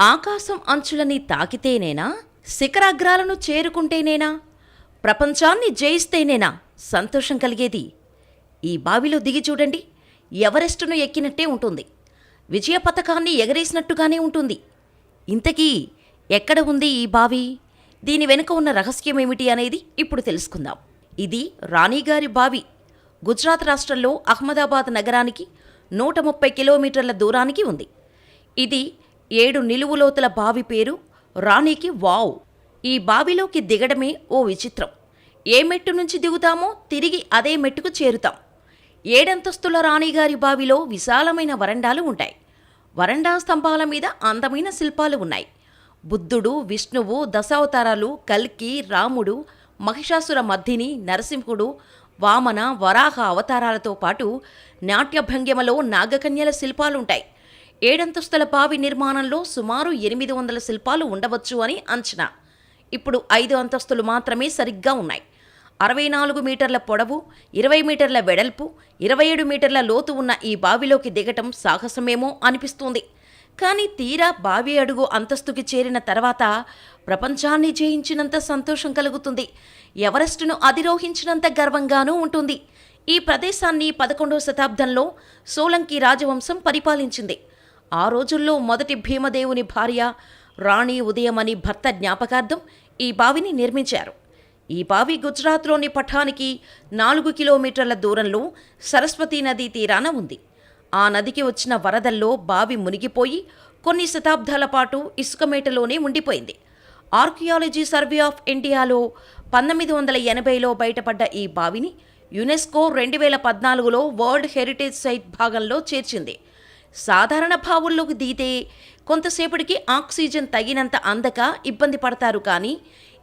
ఆకాశం అంచులని తాకితేనేనా? శిఖరాగ్రాలను చేరుకుంటేనేనా? ప్రపంచాన్ని జయిస్తేనేనా సంతోషం కలిగేది? ఈ బావిలో దిగి చూడండి. ఎవరెస్టును ఎక్కినట్టే ఉంటుంది. విజయ పథకాన్ని ఎగరేసినట్టుగానే ఉంటుంది. ఇంతకీ ఎక్కడ ఉంది ఈ బావి? దీని వెనుక ఉన్న రహస్యం ఏమిటి అనేది ఇప్పుడు తెలుసుకుందాం. ఇది రాణిగారి బావి. గుజరాత్ రాష్ట్రంలో అహ్మదాబాద్ నగరానికి నూట ముప్పై కిలోమీటర్ల దూరానికి ఉంది. ఇది ఏడు నిలువులోతుల బావి పేరు రాణికి వావ్. ఈ బావిలోకి దిగడమే ఓ విచిత్రం. ఏ మెట్టు నుంచి దిగుతామో తిరిగి అదే మెట్టుకు చేరుతాం. ఏడంతస్తుల రాణిగారి బావిలో విశాలమైన వరండాలు ఉంటాయి. వరండా స్తంభాల మీద అందమైన శిల్పాలు ఉన్నాయి. బుద్ధుడు విష్ణువు దశావతారాలు కల్కి రాముడు మహిషాసుర మద్దిని నరసింహుడు వామన వరాహ అవతారాలతో పాటు నాట్యభంగిమలో నాగకన్యల శిల్పాలుంటాయి. ఏడంతస్తుల బావి నిర్మాణంలో సుమారు ఎనిమిది వందల శిల్పాలు ఉండవచ్చు అని అంచనా. ఇప్పుడు ఐదు అంతస్తులు మాత్రమే సరిగ్గా ఉన్నాయి. అరవై నాలుగు మీటర్ల పొడవు ఇరవై మీటర్ల వెడల్పు ఇరవై ఏడు మీటర్ల లోతు ఉన్న ఈ బావిలోకి దిగటం సాహసమేమో అనిపిస్తుంది. కానీ తీరా బావి అడుగు అంతస్తుకి చేరిన తర్వాత ప్రపంచాన్ని జయించినంత సంతోషం కలుగుతుంది. ఎవరెస్టును అధిరోహించినంత గర్వంగానూ ఉంటుంది. ఈ ప్రదేశాన్ని పదకొండవ శతాబ్దంలో సోలంకి రాజవంశం పరిపాలించింది. ఆ రోజుల్లో మొదటి భీమదేవుని భార్య రాణి ఉదయమని భర్త జ్ఞాపకార్థం ఈ బావిని నిర్మించారు. ఈ బావి గుజరాత్లోని పఠానికి నాలుగు కిలోమీటర్ల దూరంలో సరస్వతీ నదీ తీరాన ఉంది. ఆ నదికి వచ్చిన వరదల్లో బావి మునిగిపోయి కొన్ని శతాబ్దాల పాటు ఇసుకమేటలోనే ఉండిపోయింది. ఆర్కియాలజీ సర్వే ఆఫ్ ఇండియాలో పంతొమ్మిది వందల ఎనభైలో బయటపడ్డ ఈ బావిని యునెస్కో రెండు వేల పద్నాలుగులో వరల్డ్ హెరిటేజ్ సైట్ భాగంలో చేర్చింది. సాధారణ బావుల్లోకి దిగితే కొంతసేపటికి ఆక్సిజన్ తగినంత అందక ఇబ్బంది పడతారు కానీ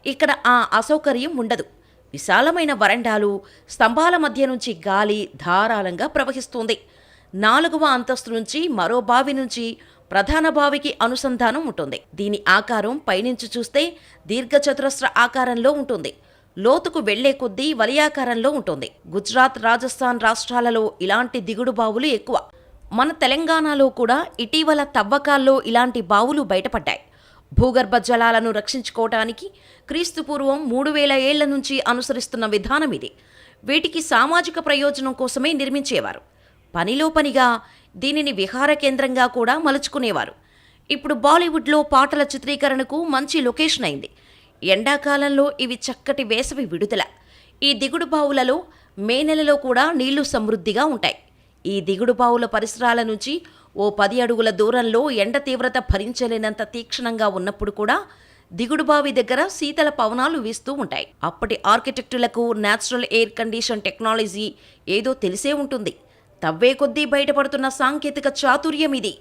ఇక్కడ ఆ అసౌకర్యం ఉండదు. విశాలమైన వరండాలు స్తంభాల మధ్య నుంచి గాలి ధారాళంగా ప్రవహిస్తుంది. నాలుగవ అంతస్తు నుంచి మరో బావి నుంచి ప్రధాన బావికి అనుసంధానం ఉంటుంది. దీని ఆకారం పైనుంచి చూస్తే దీర్ఘచతురస్ర ఆకారంలో ఉంటుంది. లోతుకు వెళ్ళే కొద్దీ వలయాకారంలో ఉంటుంది. గుజరాత్ రాజస్థాన్ రాష్ట్రాలలో ఇలాంటి దిగుడు బావులు ఎక్కువ. మన తెలంగాణలో కూడా ఇటీవల తవ్వకాల్లో ఇలాంటి బావులు బయటపడ్డాయి. భూగర్భ జలాలను రక్షించుకోవటానికి క్రీస్తుపూర్వం మూడు వేల ఏళ్ళ నుంచి అనుసరిస్తున్న విధానం ఇది. వీటికి సామాజిక ప్రయోజనం కోసమే నిర్మించేవారు. పనిలో పనిగా దీనిని విహార కేంద్రంగా కూడా మలుచుకునేవారు. ఇప్పుడు బాలీవుడ్లో పాటల చిత్రీకరణకు మంచి లొకేషన్ అయింది. ఎండాకాలంలో ఇవి చక్కటి వేసవి విడుదల. ఈ దిగుడు బావులలో మే నెలలో కూడా నీళ్ళు సమృద్ధిగా ఉంటాయి. ఈ దిగుడు బావుల పరిసరాల నుంచి ఓ పది అడుగుల దూరంలో ఎండ తీవ్రత భరించలేనంత తీక్షణంగా ఉన్నప్పుడు కూడా దిగుడు బావి దగ్గర శీతల పవనాలు వీస్తూ ఉంటాయి. అప్పటి ఆర్కిటెక్టులకు న్యాచురల్ ఎయిర్ కండిషన్ టెక్నాలజీ ఏదో తెలిసే ఉంటుంది. తవ్వే కొద్దీ బయటపడుతున్న సాంకేతిక చాతుర్యం ఇది.